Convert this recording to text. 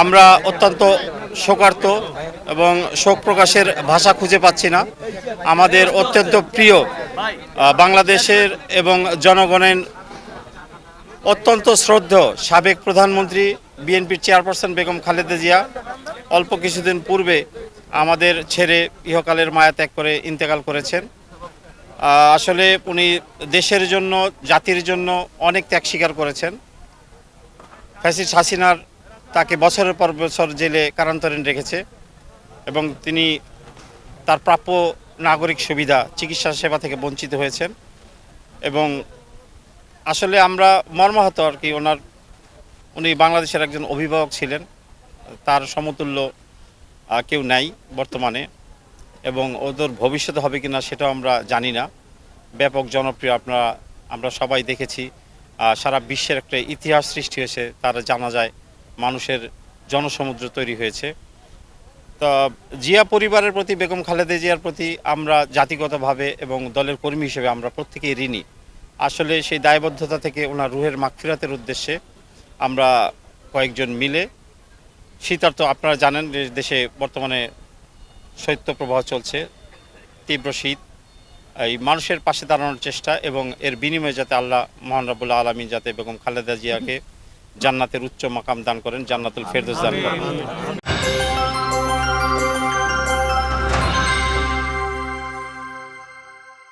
আমরা অত্যন্ত শোকার্ত এবং শোক প্রকাশের ভাষা খুঁজে পাচ্ছি না। আমাদের অত্যন্ত প্রিয় বাংলাদেশের এবং জনগণের অত্যন্ত শ্রদ্ধ সাবেক প্রধানমন্ত্রী, বিএনপির চেয়ারপারসন বেগম খালেদা জিয়া। অল্প কিছুদিন পূর্বে আমাদের ছেড়ে ইহকালের মায়া ত্যাগ করে ইন্তেকাল করেছেন। আসলে উনি দেশের জন্য, জাতির জন্য অনেক ত্যাগ স্বীকার করেছেন। ফ্যাসিস হাসিনার তাকে বছরের পর বছর জেলে কারান্তরীণ রেখেছে এবং তিনি তার প্রাপ্য নাগরিক সুবিধা, চিকিৎসা সেবা থেকে বঞ্চিত হয়েছেন এবং আসলে আমরা মর্মাহত আর কি ওনার, উনি বাংলাদেশের একজন অভিভাবক ছিলেন, তার সমতুল্য কেউ নাই বর্তমানে এবং ওদের ভবিষ্যতে হবে কি না সেটাও আমরা জানি না। ব্যাপক জনপ্রিয় আপনারা, আমরা সবাই দেখেছি সারা বিশ্বের একটা ইতিহাস সৃষ্টি হয়েছে, তারা জানা যায়। মানুষের জনসমুদ্র তৈরি হয়েছে। তা জিয়া পরিবারের প্রতি, বেগম খালেদা জিয়ার প্রতি আমরা জাতিগতভাবে এবং দলের কর্মী হিসেবে আমরা প্রত্যেকেই ঋণী। আসলে সেই দায়বদ্ধতা থেকে ওনার রুহের মাগফিরাতের উদ্দেশ্যে আমরা কয়েকজন মিলে, শীতার্থ আপনারা জানেন দেশে বর্তমানে শৈত্যপ্রবাহ চলছে, তীব্র শীত, এই মানুষের পাশে দাঁড়ানোর চেষ্টা এবং এর বিনিময়ে যাতে আল্লাহ মহান রাবুল্লাহ আলমী যাতে বেগম খালেদা জিয়াকে জান্নাতের উচ্চ মাকাম দান করেন জান্নাতুল ফেরদোস দান করেন।